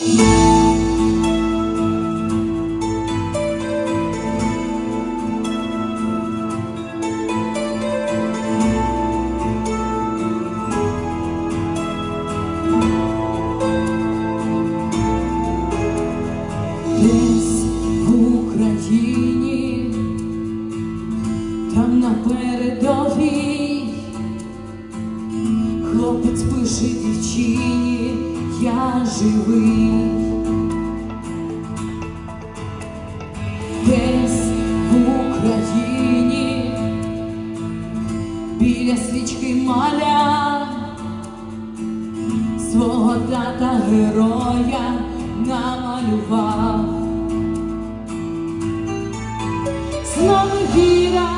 Десь в Україні, там на передовій, хлопець пише дівчині, я живий. Десь в Україні, біля свічки маля, свого тата героя намалював. З нами віра,